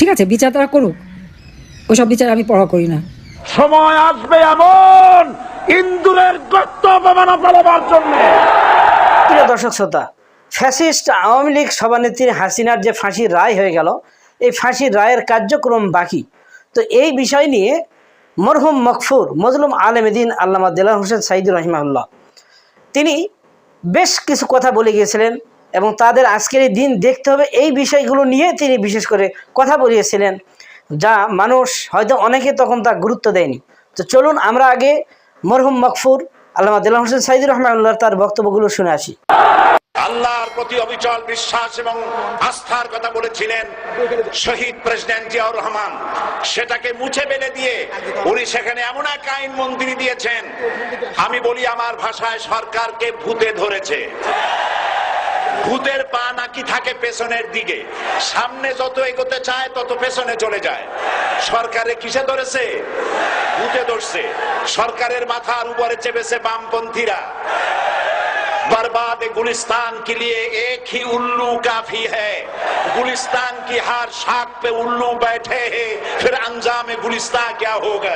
ঠিক আছে বিচার তারা করুক। ওসব বিচার আমি পড়া করি না। সময় আসবে এমন ইন্দুরের গর্ত অপমানা পালাবার জন্য। প্রিয় দর্শক শ্রোতা ফ্যাসিস্ট আওয়ামী লীগ সভানেত্রী হাসিনার যে ফাঁসির রায় হয়ে গেল এই ফাঁসির রায়ের কার্যক্রম বাকি। তো এই বিষয় নিয়ে মরহুম মকফুর মজলুম আলমদিন আল্লামা দেলার হোসেন সাইদুর রহিমাউল্লাহ তিনি বেশ কিছু কথা বলে গিয়েছিলেন। এবং তাদের আজকের এই দিন দেখতে হবে এই বিষয়গুলো নিয়ে তিনি বিশেষ করে কথা বলিয়েছিলেন, যা মানুষ হয়তো অনেকে তখন তা গুরুত্ব দেয়নি। তো চলুন আমরা আগে মরহুম মকফুর আল্লাহ দেলার হোসেন সাইদুর রহমাউল্লাহ তার বক্তব্যগুলো শুনে আসি। আল্লাহর প্রতি অবিচল বিশ্বাস এবং আস্থার কথা বলেছিলেন শহীদ প্রেসিডেন্ট জিয়াউর রহমান। সেটাকে মুছে ফেলে দিয়ে উনি সেখানে এমন এক আইন মন্ত্রী দিয়েছেন, আমি বলি আমার ভাষায় সরকারকে ভূতে ধরেছে। ভূতের পা নাকি থাকে পেছনের দিকে সামনে যত এগোতে চায় তত পেছনে চলে যায় সরকারে কিসে ধরেছে ভূতে ধরছে সরকারের মাথার উপরে চেপেছে বামপন্থীরা बर्बाद गुलिस्तान के लिए एक ही उल्लू काफी है गुलिस्तान की हर शाख पे उल्लू बैठे हैं फिर अंजाम गुलिस्तान क्या होगा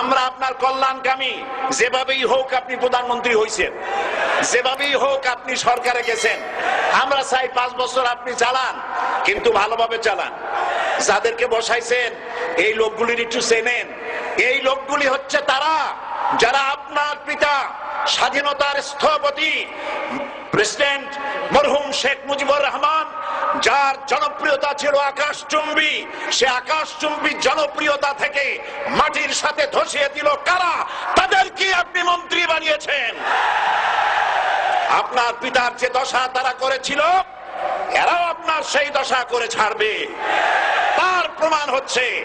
আমরা আপনার কল্যাণকামী। যেভাবেই হোক আপনি প্রধানমন্ত্রী হয়েছেন যেভাবেই হোক আপনি সরকারে গেছেন। আমরা চাই পাঁচ বছর আপনি চালান, কিন্তু ভালোভাবে চালান। যাদেরকে বসাইছেন, এই লোকগুলির একটু চেনেন। এই লোকগুলি হচ্ছে তারা, যারা আপনার পিতা, স্বাধীনতার স্থপতি, প্রেসিডেন্ট মরহুম শেখ মুজিবুর রহমান যার জনপ্রিয়তা ছিল আকাশ চুম্বি সে আকাশ চুম্বি জনপ্রিয়তা থেকে মাটির সাথে ধসিয়ে দিল কারা? তাদেরকে আপনি মন্ত্রী বানিয়েছেন? আপনার পিতার যে দশা তারা করেছিল, এরাও আপনার সেই দশা করে ছাড়বে। তার প্রমাণ হচ্ছে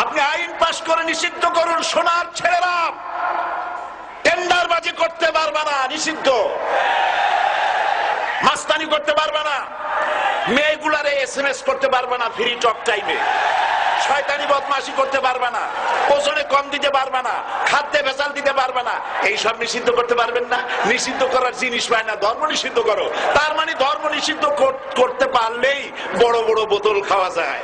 আপনি আইন পাশ করে নিষিদ্ধ করুন, সোনার ছেলেরা টেন্ডারবাজি করতে পারবে না, নিষিদ্ধ। মাস্তানি করতে পারবে না। মেয়েগুলারে এস এম এস করতে পারবে না ফ্রি টক টাইমে করতে পারবে না। কম দিতে পারবে না। খাদ্যে দিতে পারবে না। নিষিদ্ধ করতে পারবেন না। নিষিদ্ধ করার জিনিস পায় না, ধর্ম নিষিদ্ধ করো। তার মানে ধর্ম নিষিদ্ধ করতে পারলেই বড় বড় বোতল খাওয়া যায়।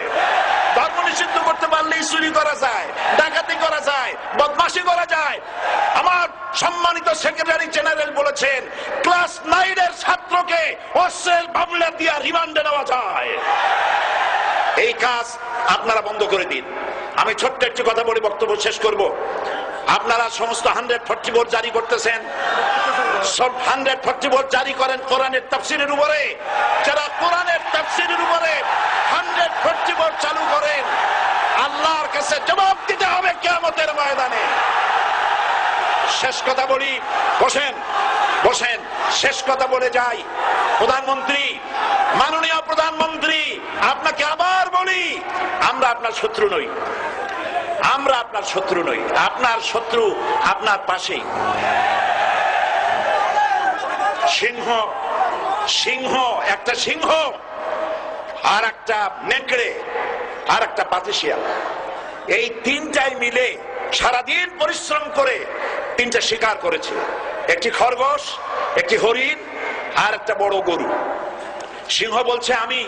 নিষিদ্ধ করতে পারলেই চুরি করা যায়, ডাকাতি করা যায়, বদমাশি করা যায়। আমার সম্মানিত সেক্রেটারি জেনারেল বলেছেন, ক্লাস নাইনের ছাত্রকে অস্ত্রের মামলা দিয়া রিমান্ডে নেওয়া যায়। এই কাজ আপনারা বন্ধ করে দিন। আমি ছোট্ট একটি কথা বলে, বক্তব্য শেষ করব। আপনারা সমস্ত হান্ড্রেড ফর্টি বোর্ড জারি করতেছেন। হান্ড্রেড ফর্টি জারি করেন কোরআনের তাফসিরের কোরআনের তাফসিরের করেন জবাব দিতে হবে কেয়ামতের ময়দানে। শেষ কথা বলি, বসেন বসেন, শেষ কথা বলে যাই। প্রধানমন্ত্রী, মাননীয় প্রধানমন্ত্রী, আপনাকে আবার বলি, আমরা আপনার শত্রু নই। আমরা আপনার শত্রু নই। আপনার শত্রু আপনার পাশেই। সিংহ সিংহ, একটা সিংহ, আর একটা নেকড়ে, আর একটা পাতিশিয়াল এই তিনটাই মিলে সারাদিন পরিশ্রম করে তিনটা শিকার করেছে। একটি খরগোশ, একটি হরিণ, আর একটা বড় গরু। সিংহ বলছে, আমি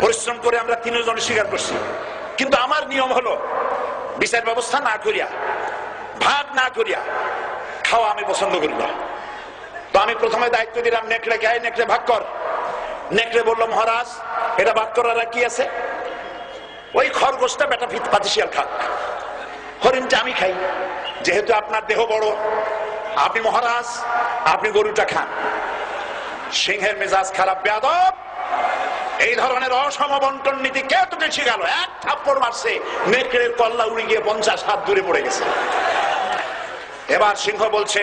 পরিশ্রম করে আমরা তিনজন শিকার করছি। কিন্তু আমার নিয়ম হলো, বিচার ব্যবস্থা না করিয়া, ভাগ না করিয়া খাওয়া আমি পছন্দ করি না। তো আমি প্রথমে দায়িত্ব দিলাম, নেকড়ে গায়ে নেকড়ে ভাগ কর। নেকড়ে বলল, মহারাজ, এটা ভাগ করার কি আছে? ওই খরগোশটা বেটা ফিত পাতিশিয়াল খাক। হরিণটা আমি খাই, যেহেতু আপনার দেহ বড়। আপনি মহারাজ, আপনি গরুটা খান। সিংহের মেজাজ খারাপ, বেয়াদব। এই ধরনের অসম বন্টন নীতি কে তোকে শিখালো এক থাপ্পড় মারছে, নেকড়ের কল্লা উড়ে গিয়ে পঞ্চাশ হাত দূরে পড়ে গেছে। এবার সিংহ বলছে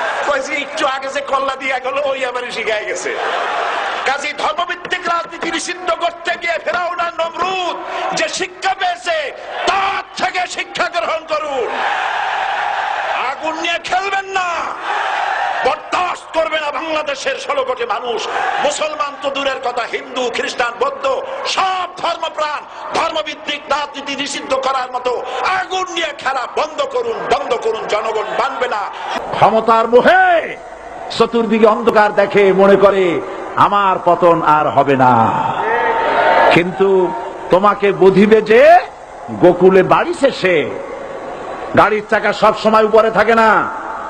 কয়েছে একটু আগে যে কল্লা দিয়া গেল, ওই আবার শিখায় গেছে। কাজী ধর্মভিত্তিক রাজনীতি নিষিদ্ধ করতে গিয়ে ফেরাও না নমরুদ যে শিক্ষা পেয়েছে, তার থেকে শিক্ষা গ্রহণ করুন। আগুন নিয়ে বরদাস্ত করবে না বাংলাদেশের ষোলো কোটি মানুষ। মুসলমান তো দূরের কথা, হিন্দু, খ্রিস্টান, বৌদ্ধ, সব ধর্মপ্রাণ, ধর্মভিত্তিক রাজনীতি নিষিদ্ধ করার মতো আগুন নিয়ে খেলা বন্ধ করুন বন্ধ করুন, জনগণ মানবে না। ক্ষমতার মোহে চতুর্দিকে অন্ধকার দেখে মনে করে, আমার পতন আর হবে না। কিন্তু তোমাকে বুঝিবে যে, গোকুলে বাড়ি শেষে গাড়ির চাকা সব সময় উপরে থাকে না।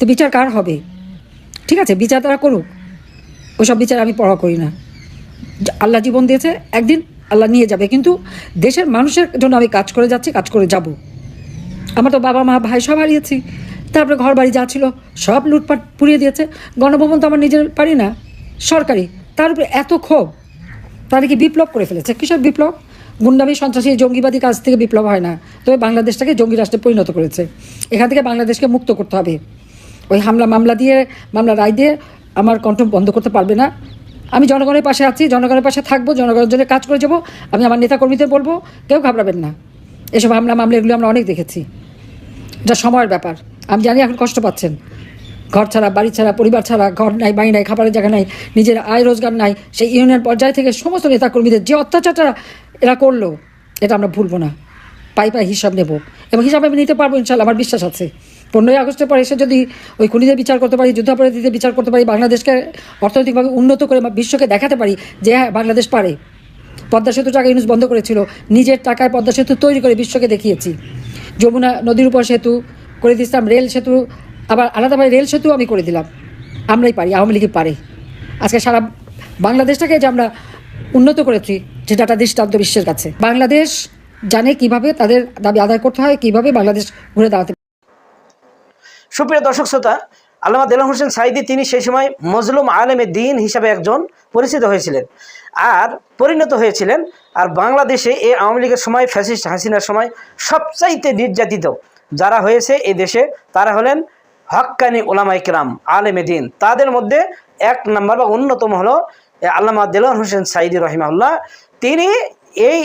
তো বিচার কার হবে? ঠিক আছে, বিচার তারা করুক। ওসব বিচার আমি পড়া করি না। আল্লাহ জীবন দিয়েছে, একদিন আল্লাহ নিয়ে যাবে। কিন্তু দেশের মানুষের জন্য আমি কাজ করে যাচ্ছি, কাজ করে যাব। আমার তো বাবা, মা, ভাই সব হারিয়েছি। তারপরে ঘর বাড়ি যা ছিল সব লুটপাট পুড়িয়ে দিয়েছে। গণভবন তো আমার নিজের পারি না, সরকারি। তার উপরে এত ক্ষোভ, তারা কি বিপ্লব করে ফেলেছে? কিসব বিপ্লব? গুন্ডামি, সন্ত্রাসী, জঙ্গিবাদী কাজ থেকে বিপ্লব হয় না। তবে বাংলাদেশটাকে জঙ্গি রাষ্ট্রে পরিণত করেছে। এখান থেকে বাংলাদেশকে মুক্ত করতে হবে। ওই হামলা মামলা দিয়ে, মামলা রায় দিয়ে আমার কণ্ঠ বন্ধ করতে পারবে না। আমি জনগণের পাশে আছি, জনগণের পাশে থাকব, জনগণের জন্য কাজ করে যাব। আমি আমার নেতাকর্মীদের বলব, কেউ ঘাবড়াবেন না। এসব হামলা মামলা, এগুলো আমরা অনেক দেখেছি। যা সময়ের ব্যাপার। আমি জানি এখন কষ্ট পাচ্ছেন। ঘর ছাড়া, বাড়ি ছাড়া, পরিবার ছাড়া, ঘর নাই, বাড়ি নাই, খাবারের জায়গা নাই, নিজের আয় রোজগার নাই, সেই ইউনিয়ন পর্যায় থেকে সমস্ত নেতাকর্মীদের যে অত্যাচারটা এরা করল, এটা আমরা ভুলবো না। পাই পাই হিসাব নেব। এবং হিসাব আমি নিতে পারব ইনশাল্লাহ, আমার বিশ্বাস আছে। পনেরোই আগস্টের পর এসে যদি ওই খুনিদের বিচার করতে পারি, যুদ্ধাপরাধীদের বিচার করতে পারি, বাংলাদেশকে অর্থনৈতিকভাবে উন্নত করে বিশ্বকে দেখাতে পারি যে হ্যাঁ বাংলাদেশ পারে। পদ্মা সেতু টাকা ইউনুস বন্ধ করেছিল, নিজের টাকায় পদ্মা সেতু তৈরি করে বিশ্বকে দেখিয়েছি। যমুনা নদীর উপর সেতু, করে দিয়েছিলাম রেল সেতু, আবার আলাদাভাবে রেল সেতু আমি করে দিলাম। আমরাই পারি, আওয়ামী লীগই পারে। আজকে সারা বাংলাদেশটাকে যে আমরা উন্নত করেছি, যেটা দৃষ্টান্ত বিশ্বের কাছে। বাংলাদেশ জানে কীভাবে তাদের দাবি আদায় করতে হয়, কীভাবে বাংলাদেশ ঘুরে দাঁড়াতে সুপ্রিয় দর্শক শ্রোতা, আল্লামা দেলাম হোসেন সাইদি তিনি সেই সময় মজলুম আলেমে দিন হিসাবে একজন পরিচিত হয়েছিলেন আর পরিণত হয়েছিলেন। আর বাংলাদেশে এ আওয়ামী লীগের সময়, ফ্যাসিস্ট হাসিনার সময় সবচাইতে নির্যাতিত যারা হয়েছে এ দেশে, তারা হলেন হক্কানি ওলামাই কিরাম আলেমে দিন। তাদের মধ্যে এক নম্বর বা অন্যতম হলো আল্লামা দেলান হোসেন সাইদি রহিমাউল্লাহ তিনি এই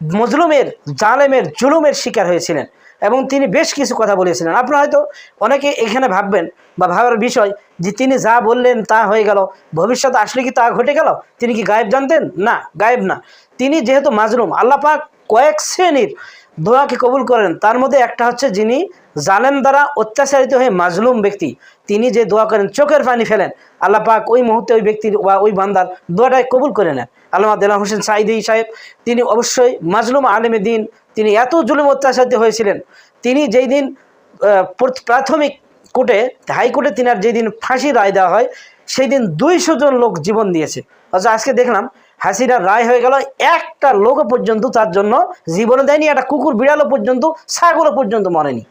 মজলুমের, জালেমের, জুলুমের শিকার হয়েছিলেন। এবং তিনি বেশ কিছু কথা বলেছিলেন। আপনারা হয়তো অনেকে এখানে ভাববেন বা ভাবার বিষয় যে তিনি যা বললেন তা হয়ে গেল। ভবিষ্যৎ আসলে কি তা ঘটে গেল? তিনি কি গায়েব জানতেন? না, গায়েব না। তিনি যেহেতু মাজরুম আল্লাহ পাক কয়েক শ্রেণির দোয়াকে কবুল করেন। তার মধ্যে একটা হচ্ছে যিনি জালেম দ্বারা অত্যাচারিত হয়ে মাজলুম ব্যক্তি। তিনি যে দোয়া করেন, চোখের পানি ফেলেন। আল্লাহ পাক ওই মুহূর্তে ওই ব্যক্তির বা ওই বান্দার দোয়াটাই কবুল করে নেন। আল্লাহ দেলাম হোসেন সাইদি সাহেব, তিনি অবশ্যই মাজলুম আলেমে দিন, তিনি এত জুলুম অত্যাচারিত হয়েছিলেন। তিনি যেই দিন প্রাথমিক কোর্টে হাইকোর্টে তিনার যেদিন ফাঁসি রায় দেওয়া হয়, সেই দিন দুইশো জন লোক জীবন দিয়েছে। অথচ আজকে দেখলাম হাসিনার রায় হয়ে গেল। একটা লোক পর্যন্ত তার জন্য জীবনে দেয়নি একটা কুকুর বিড়ালও পর্যন্ত ছাগলও পর্যন্ত মরেনি।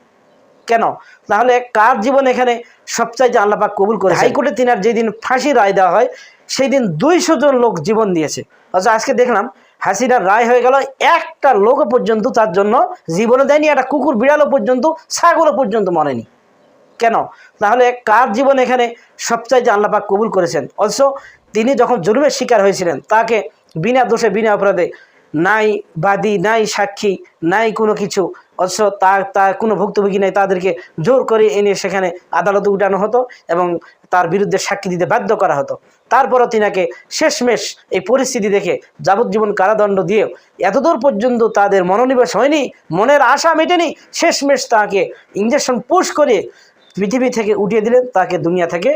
কেন? তাহলে কার জীবন এখানে সবচাইতে আল্লাপাক কবুল করে হাইকোর্টে তিনার যেদিন ফাঁসি রায় দেওয়া হয় সেই দিন দুইশো জন লোক জীবন দিয়েছে। অথচ আজকে দেখলাম হাসিনার রায় হয়ে গেল একটা লোক পর্যন্ত তার জন্য জীবনে দেয়নি একটা কুকুর বিড়ালও পর্যন্ত ছাগলও পর্যন্ত মরেনি। কেন? তাহলে কার জীবন এখানে সবচাইতে আল্লাপাক কবুল করেছেন? অথচ তিনি যখন জুলুমের শিকার হয়েছিলেন, তাকে বিনা দোষে, বিনা অপরাধে নাই বাদী, নাই সাক্ষী, নাই কোনো কিছু, অথচ তার তার কোনো ভুক্তভোগী নাই, তাদেরকে জোর করে এনে সেখানে আদালতে উঠানো হতো এবং তার বিরুদ্ধে সাক্ষী দিতে বাধ্য করা হতো। তারপরও তিনাকে শেষমেশ এই পরিস্থিতি দেখে যাবজ্জীবন কারাদণ্ড দিয়েও এতদূর পর্যন্ত তাদের মনোনিবেশ হয়নি, মনের আশা মেটেনি, শেষমেশ তাকে ইঞ্জেকশন পুশ করে পৃথিবী থেকে উঠিয়ে দিলেন, তাকে দুনিয়া থেকে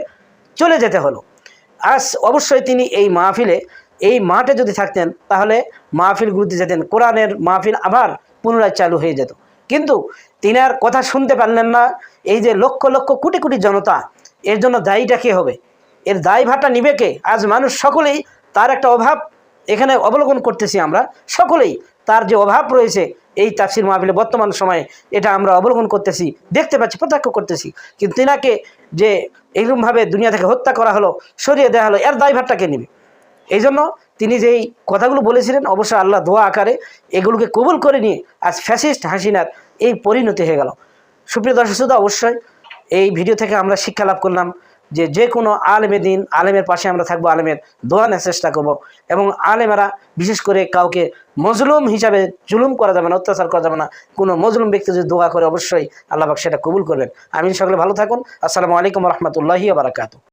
চলে যেতে হলো। আজ অবশ্যই তিনি এই মাহফিলে, এই মাঠে যদি থাকতেন, তাহলে মাহফিলগুলিতে যেতেন কোরআনের মাহফিল আবার পুনরায় চালু হয়ে যেত। কিন্তু তিনি আর কথা শুনতে পারলেন না। এই যে লক্ষ লক্ষ কোটি কোটি জনতা, এর জন্য দায়ীটা কে হবে? এর দায়ভারটা নিবে কে? আজ মানুষ সকলেই তার একটা অভাব এখানে অবলোকন করতেছি আমরা। সকলেই তার যে অভাব রয়েছে এই তাফসির মাহফিলে বর্তমান সময়ে এটা আমরা অবলোকন করতেছি, দেখতে পাচ্ছি, প্রত্যক্ষ করতেছি। কিন্তু তিনাকে যে এইরকমভাবে দুনিয়া থেকে হত্যা করা হলো, সরিয়ে দেওয়া হলো, এর দায়ভারটা কে নেবে? এই জন্য তিনি যেই কথাগুলো বলেছিলেন অবশ্যই আল্লাহ দোয়া আকারে এগুলোকে কবুল করে নিয়ে আজ ফ্যাসিস্ট হাসিনার এই পরিণতি হয়ে গেল। সুপ্রিয় দর্শক শ্রোতা, অবশ্যই এই ভিডিও থেকে আমরা শিক্ষা লাভ করলাম। যে যে কোনো আলেমে দিন, আলেমের পাশে আমরা থাকব, আলেমের দোয়া নেওয়ার চেষ্টা করব। এবং আলেমেরা বিশেষ করে কাউকে মজলুম হিসাবে জুলুম করা যাবে না, অত্যাচার করা যাবে না, কোনো মজলুম ব্যক্তি যদি দোয়া করে, অবশ্যই আল্লাহবাক সেটা কবুল করবেন। আমিন, সকলে ভালো থাকুন। আসসালামু আলাইকুম রহমতুল্লাহি বারাকাতু